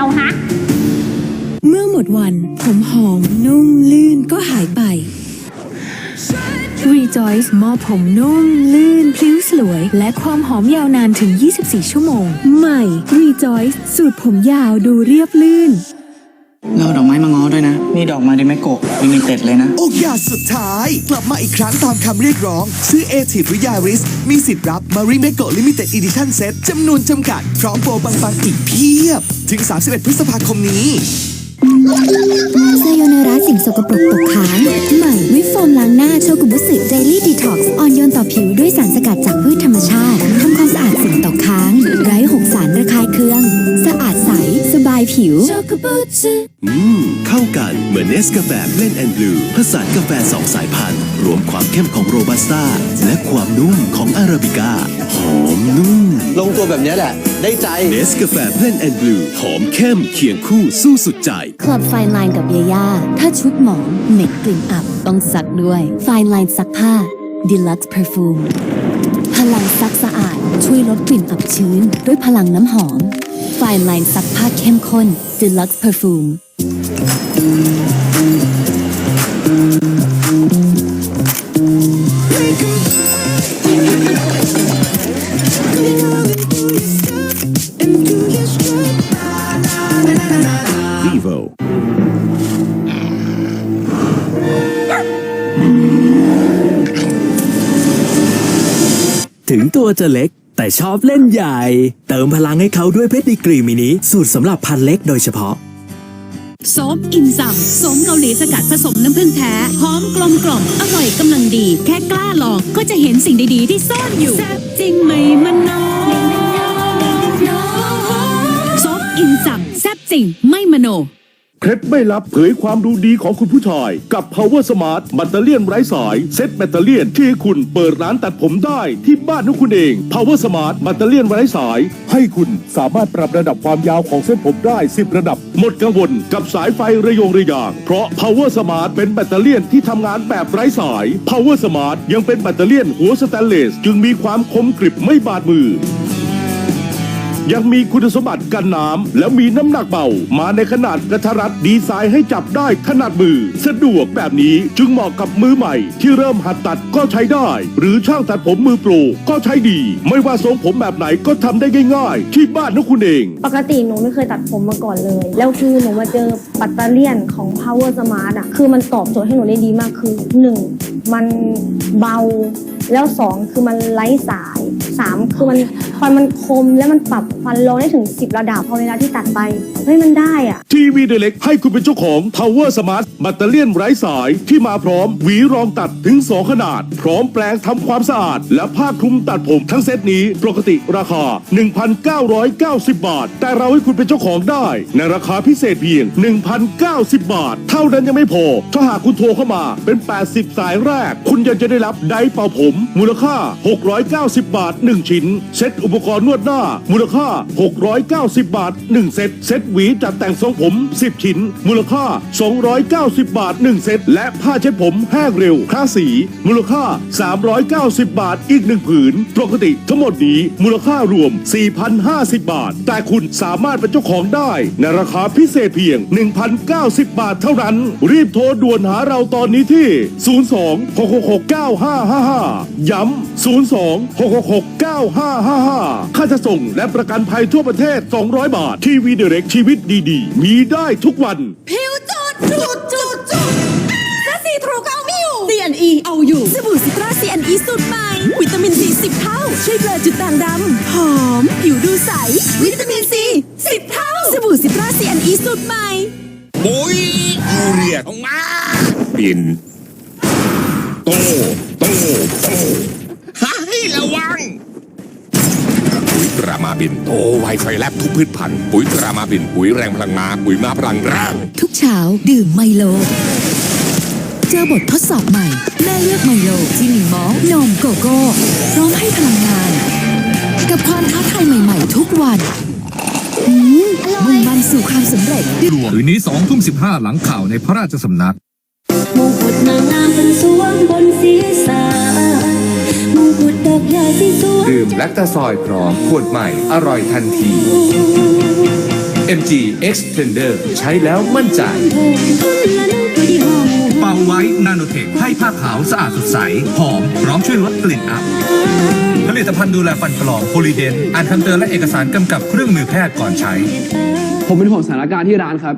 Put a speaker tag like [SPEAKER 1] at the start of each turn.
[SPEAKER 1] ยวฮะ
[SPEAKER 2] เมื่อหมดวัน ผมหอมนุ่มลื่นก็หายไป Rejoice มอบผมนุ่ม ลื่น พลิ้วสลวย และความหอมยาวนานถึง 24 ชั่วโมง ใหม่ Rejoice สูตรผมยาวดูเรียบลื่น
[SPEAKER 3] เราเอาดอกไม้มาง้อด้วยนะ นี่ดอกไม้ดิเมโกะลิมิเต็ดเลยนะ
[SPEAKER 4] โอกาสสุดท้าย กลับมาอีกครั้งตามคำเรียกร้อง ซื้อเอทิหรือยาริส มีสิทธิ์รับ มาริเมโกลิมิเต็ดอีดิชั่นเซ็ตจำนวนจำกัด พร้อมโปรปังๆอีกเพียบ ถึง 31 พฤษภาคมนี้
[SPEAKER 5] ไซโยนาระสิ่งสกปรกตกค้างใหม่วิปโฟมล้างหน้าโชกุบุสึเดลี่ดีท็อกซ์อ่อนโยนต่อผิวด้วยสารสกัดจากพืชธรรมชาติทำความสะอาดสิ่งตกค้าง ไร้หกสารระคายเคืองายผิว
[SPEAKER 6] อืม เข้ากันเหมือนเนสกาแฟเบลนแอนด์บลูผสานกาแฟสองสายพันธุ์รวมความเข้มของโรบัสต้า และความนุ่มของอาราบิก้า หอมนุ่ม
[SPEAKER 7] ลงตัวแบบนี้แหละ ได้ใจ
[SPEAKER 6] เนสกาแฟเบลนแอนด์บลูหอมเข้มเคียงคู่สู้สุดใจ
[SPEAKER 5] คลับไฟน์ไลน์กับเยย่า ถ้าชุดหมองเหม็นกลิ่นอับต้องซักด้วย ไฟน์ไลน์ซักผ้า Deluxe Perfume พลังซักสะอาด ช่วยลดกลิ่นอับชื้น ด้วยพลังน้ำหอม ไฟน์ไลน์ซักผ้าเข้มข้น Deluxe Perfume
[SPEAKER 6] Vivo
[SPEAKER 8] ถึงตัวจะเล็ก แต่ชอบเล่นใหญ่ เติมพลังให้เขาด้วยเพชรดีกรีมินิสูตรสำหรับพันเล็กโดยเฉพาะ
[SPEAKER 9] โซฟอินซัมโสมเกาหลีสกัดผสมน้ำผึ้งแท้หอมกลมกล่อมอร่อยกำลังดี แค่กล้าลองก็จะเห็นสิ่งดีๆที่ซ่อนอยู่แซ่บจริงไหมมันนโซฟอินซัมแซ่บจริงไม่มโน
[SPEAKER 10] เคล็ดไม่ลับเผยความดูดีของคุณผู้ชาย กับ Power Smart แบตเตอรี่ไร้สาย เซ็ตแบตเตอรี่ที่คุณเปิดร้านตัดผมได้ที่บ้านของคุณเอง Power Smart แบตเตอรี่ไร้สาย ให้คุณสามารถปรับระดับความยาวของเส้นผมได้ 10 ระดับ หมดกังวลกับสายไฟระยงระยาง เพราะ Power Smart เป็นแบตเตอรี่ที่ทำงานแบบไร้สาย Power Smart ยังเป็นแบตเตอรี่หัวสแตนเลส จึงมีความคมกริบไม่บาดมือ ยังมีคุณสมบัติกันน้ำและมีน้ำหนักเบา มาในขนาดกระทัดรัดดีไซน์ให้จับได้ขนาดมือ สะดวกแบบนี้จึงเหมาะกับมือใหม่ ที่เริ่มหัดตัดก็ใช้ได้ หรือช่างตัดผมมือโปรก็ใช้ดี ไม่ว่าทรงผมแบบไหนก็ทำได้ง่าย ๆ ที่บ้านของคุณเอง
[SPEAKER 1] ปกติหนูไม่เคยตัดผมมาก่อนเลย แล้วคือหนูมาเจอปัตเตอร์เลียนของ Power Smart อะคือมันตอบโจทย์ให้หนูได้ดีมากคือ 1. มันเบา แล้ว 2 คือมันไร้สาย 3 คือมันฟันมันคมและมันปรับฟันลงได้ถึง 10 ระดับพอเวลาที่ตัดไปเฮ้ยมันได้อะ
[SPEAKER 10] ทีวีเดเล็กให้คุณเป็นเจ้าของ Power Smart แบตเตอรี่ไร้สายที่มาพร้อม หวีรองตัดถึง 2 ขนาด พร้อมแปลงทำความสะอาด และผ้าคลุมตัดผมทั้งเซตนี้ปกติราคา 1,990 บาท แต่เราให้คุณเป็นเจ้าของได้ ในราคาพิเศษเพียง 1,090 บาท เท่านั้นยังไม่พอ ถ้าหากคุณโทรเข้ามาเป็น 80 สายแรก คุณยังจะได้รับไดเป่าผม มูลค่า 690 บาท1 ชิ้น เซ็ตอุปกรณ์นวดหน้า มูลค่า 690 บาท 1 เซ็ตเซ็ตหวีจัดแต่งทรงผม 10 ชิ้น มูลค่า 290 บาท 1 เซ็ตและผ้าเช็ดผมแห้งเร็วค่าสี มูลค่า 390 บาทอีก 1 ผืน ปกติทั้งหมดนี้มูลค่ารวม 4,050 บาท แต่คุณสามารถเป็นเจ้าของได้ ในราคาพิเศษเพียง 1,090 บาทเท่านั้น รีบโทรด่วนหาเราตอนนี้ที่ 02 666 9555 ย้ำ 02 666 9555 ค่าจะส่งและประกันภัยทั่วประเทศ 200 บาท ทีวีเดเร็กชีวิตดีๆ มีได้ทุกวัน
[SPEAKER 9] ผิวจุดจุดจุดจุดถ้าสีทรูก็เอาไม่อยู่ CNE เอาอยู่สบู่ซิตรา CNE สูตรใหม่ วิตามินซี10 เท่า ช่วยเบลอจุดด่างดำหอม ผิวดูใส วิตามินซี10 เท่าสบู่ซิตรา CNE สูตรใหม่
[SPEAKER 7] ปุ๋ยยูเรียออกมาปินโตโตโตให้ระวังปุ๋ยต รามาบิน โตไวไฟแลบทุกพืชพันธุ์ปุ๋ยตรามาบิน ปุ๋ยแรงพลังม้าปุ๋ยม้าพลังแรง
[SPEAKER 2] ทุกเช้าดื่มไมโล เจอบททดสอบใหม่ แม่เลือกไมโลที่มีมอลต์นมโกโก้พร้อมให้พลังงาน กับความท้าทายใหม่ ๆ ทุกวันอืมมุ่งมั่นสู่ความสำเร็จ
[SPEAKER 11] คืนนี้สองทุ่มสิบห้าหลังข่าวในพระราชสำนัก
[SPEAKER 5] มงกุฎนางงามเป็นสวงบนศีรษะมงกุฎ ดอกใหญ่ที่สวง
[SPEAKER 7] ดื่มแลคตาซอยพร้อมขวดใหม่อร่อยทันที MG X Splendor ใช้แล้วมั่นใจ
[SPEAKER 11] เป่าไว้นาโนเทคให้ผ้าขาวสะอาดสดใส หอม พร้อมช่วยลดกลิ่นอับ ผลิตภัณฑ์ดูแลฟันปลอมโพลีเดน อ่านคำเตือนและเอกสารกำกับเครื่องมือแพทย์ก่อนใช้
[SPEAKER 12] ผมเป็นห่วงสถานการณ์ที่ร้านครับ